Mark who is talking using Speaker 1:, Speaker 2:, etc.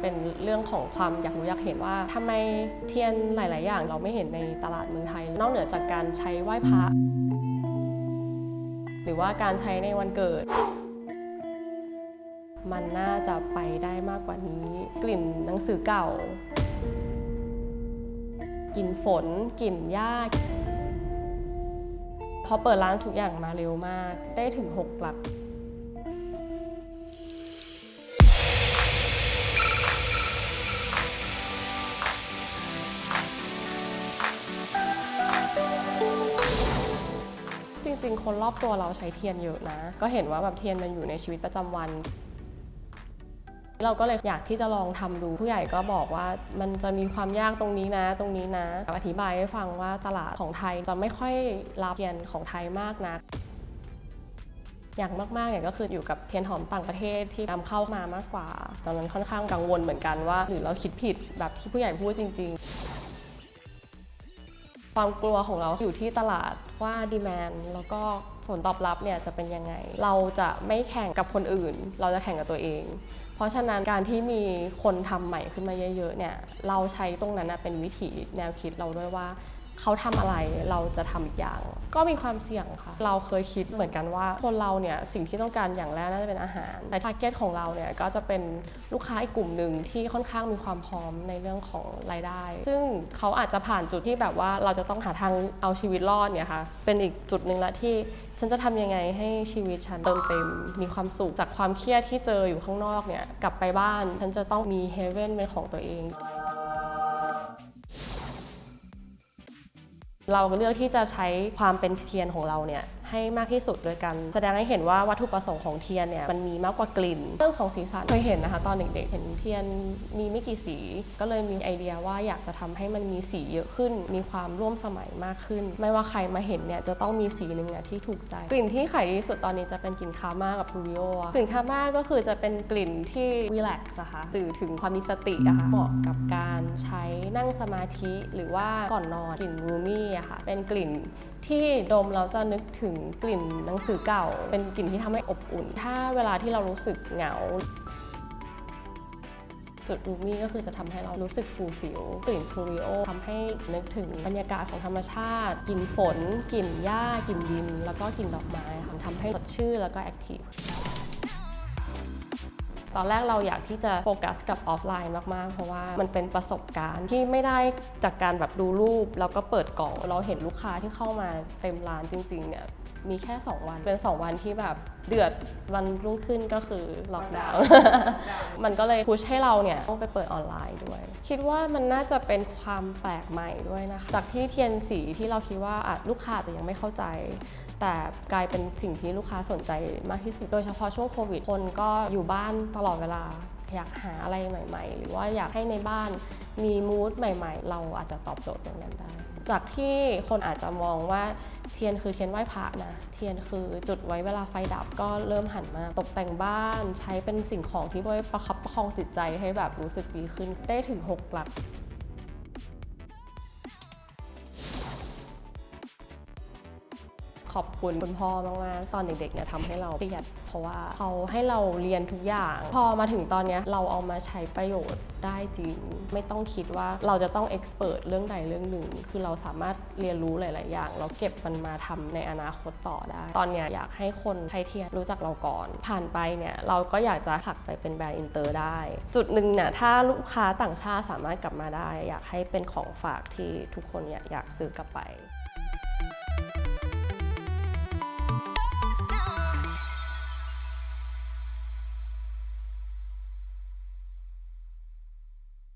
Speaker 1: เป็นเรื่องของความอยากรู้อยากเห็นว่าทำไมเทียนหลาย ๆ อย่างเราไม่เห็นในตลาดเมืองไทย นอกเหนือจากการใช้ไหว้พระหรือว่าการใช้ในวันเกิด มันน่าจะไปได้มากกว่านี้ กลิ่นหนังสือเก่า กลิ่นฝน กลิ่นหญ้าพอเปิดร้านทุกอย่างมาเร็วมาก ได้ถึง 6 หลัก จริงๆ คนรอบตัวเราใช้เทียนเยอะนะ ก็เห็นว่าแบบเทียนมันอยู่ในชีวิตประจำวัน เราก็เลยอยากที่จะลองทำดู ผู้ใหญ่ก็บอกว่ามันจะมีความยากตรงนี้นะ ตรงนี้นะ อธิบายให้ฟังว่าตลาดของไทยจะไม่ค่อยรับเทียนของไทยมากนักอย่างมากๆเนี่ยก็คืออยู่กับเทียนหอมต่างประเทศที่นำเข้ามามากกว่า ตอนนั้นค่อนข้างกังวลเหมือนกันว่า หรือเราคิดผิดแบบที่ผู้ใหญ่พูดจริง ๆ ความกลัวของเราอยู่ที่ตลาดว่าดีแมนแล้วก็ผลตอบรับเนี่ยจะเป็นยังไง เราจะไม่แข่งกับคนอื่น เราจะแข่งกับตัวเอง เพราะฉะนั้นการที่มีคนทำใหม่ขึ้นมาเยอะๆเนี่ยเราใช้ตรงนั้นนะเป็นวิถีแนวคิดเราด้วยว่า เขาทำอะไรเราจะทำอีกอย่าง ก็มีความเสี่ยงค่ะ เราเคยคิดเหมือนกันว่าคนเราเนี่ยสิ่งที่ต้องการอย่างแรกน่าจะเป็นอาหาร แต่ทาร์เก็ตของเราเนี่ยก็จะเป็นลูกค้าอีกกลุ่มหนึ่งที่ค่อนข้างมีความพร้อมในเรื่องของรายได้ ซึ่งเขาอาจจะผ่านจุดที่แบบว่าเราจะต้องหาทางเอาชีวิตรอดเนี่ยค่ะเป็นอีกจุดหนึ่งละที่ฉันจะทำยังไงให้ชีวิตฉันเติมเต็ม มีความสุขจากความเครียดที่เจออยู่ข้างนอกเนี่ยกลับไปบ้าน ฉันจะต้องมีเฮเว่นเป็นของตัวเอง เราเลือกที่จะใช้ความเป็นเทียนของเราเนี่ย ให้มากที่สุดโดยการแสดงให้เห็นว่าวัตถุประสงค์ของเทียนเนี่ยมันมีมากกว่ากลิ่น เรื่องของสีสันเคยเห็นนะคะ ตอนเด็กๆเห็นเทียนมีไม่กี่สี ก็เลยมีไอเดียว่าอยากจะทำให้มันมีสีเยอะขึ้น มีความร่วมสมัยมากขึ้น ไม่ว่าใครมาเห็นเนี่ยจะต้องมีสีหนึ่งเนี่ยที่ถูกใจ กลิ่นที่ขายดีที่สุดตอนนี้จะเป็นกลิ่นคาม่ากับทูวิโอกลิ่นคาม่าก็คือจะเป็นกลิ่นที่รีแลกซ์อะค่ะสื่อถึงความมีสติอะค่ะเหมาะกับการใช้นั่งสมาธิหรือว่าก่อนนอนกลิ่นรูมี่อะค่ะเป็นกลิ่นที่ดมเราจะนึกถึงกลิ่นหนังสือเก่า เป็นกลิ่นที่ทำให้อบอุ่น ถ้าเวลาที่เรารู้สึกเหงา จุดรูมี่ก็คือจะทำให้เรารู้สึกฟูลฟิลกลิ่นฟลูริโอทำให้นึกถึงบรรยากาศของธรรมชาติกลิ่นฝนกลิ่นหญ้ากลิ่นดิน แล้วก็กลิ่นดอกไม้ทำให้สดชื่นแล้วก็แอคทีฟ ตอนแรกเราอยากที่จะโฟกัสกับออฟไลน์มาก ๆ เพราะว่ามันเป็นประสบการณ์ที่ไม่ได้จากการแบบดูรูป แล้วก็เปิดกล่องเราเห็นลูกค้าที่เข้ามาเต็มร้านจริง ๆ เนี่ยมีแค่ 2 วัน เป็น 2 วันที่แบบเดือดวันรุ่งขึ้นก็คือล็อกดาวน์ มันก็เลยพุชให้เราเนี่ยต้องไปเปิดออนไลน์ด้วย คิดว่ามันน่าจะเป็นความแปลกใหม่ด้วยนะคะ จากที่เทียนสีที่เราคิดว่าอาจลูกค้าอาจจะยังไม่เข้าใจ แต่กลายเป็นสิ่งที่ลูกค้าสนใจมากที่สุด โดยเฉพาะช่วงโควิด คนก็อยู่บ้านตลอดเวลา อยากหาอะไรใหม่ ๆ หรือว่าอยากให้ในบ้านมีมูดใหม่ ๆ เราอาจจะตอบโจทย์ตรงนั้นได้ จากที่คนอาจจะมองว่าเทียนคือเทียนไหว้พระนะ เทียนคือจุดไว้เวลาไฟดับก็เริ่มหันมาตกแต่งบ้าน ใช้เป็นสิ่งของที่ช่วยประคับประคองจิตใจให้แบบรู้สึกดีขึ้นได้ถึง 6 หลัก อบคุณคุณพ่อมากๆตอนเด็กๆเนี่ยทำให้เราเครียดเพราะว่าเขาให้เราเรียนทุกอย่าง พอมาถึงตอนเนี้ยเราเอามาใช้ประโยชน์ได้จริง ไม่ต้องคิดว่าเราจะต้องเอ็กซ์เพรสเรื่องใดเรื่องหนึ่ง คือเราสามารถเรียนรู้หลาย ๆ อย่างเราเก็บมันมาทำในอนาคตต่อได้ ตอนเนี้ยอยากให้คนไทยเทียนรู้จักเราก่อน ผ่านไปเนี่ยเราก็อยากจะผลักไปเป็นแบรนด์อินเตอร์ได้ จุดหนึ่งเนี่ยถ้าลูกค้าต่างชาติสามารถกลับมาได้ อยากให้เป็นของฝากที่ทุกคนอยากอยากซื้อกลับไป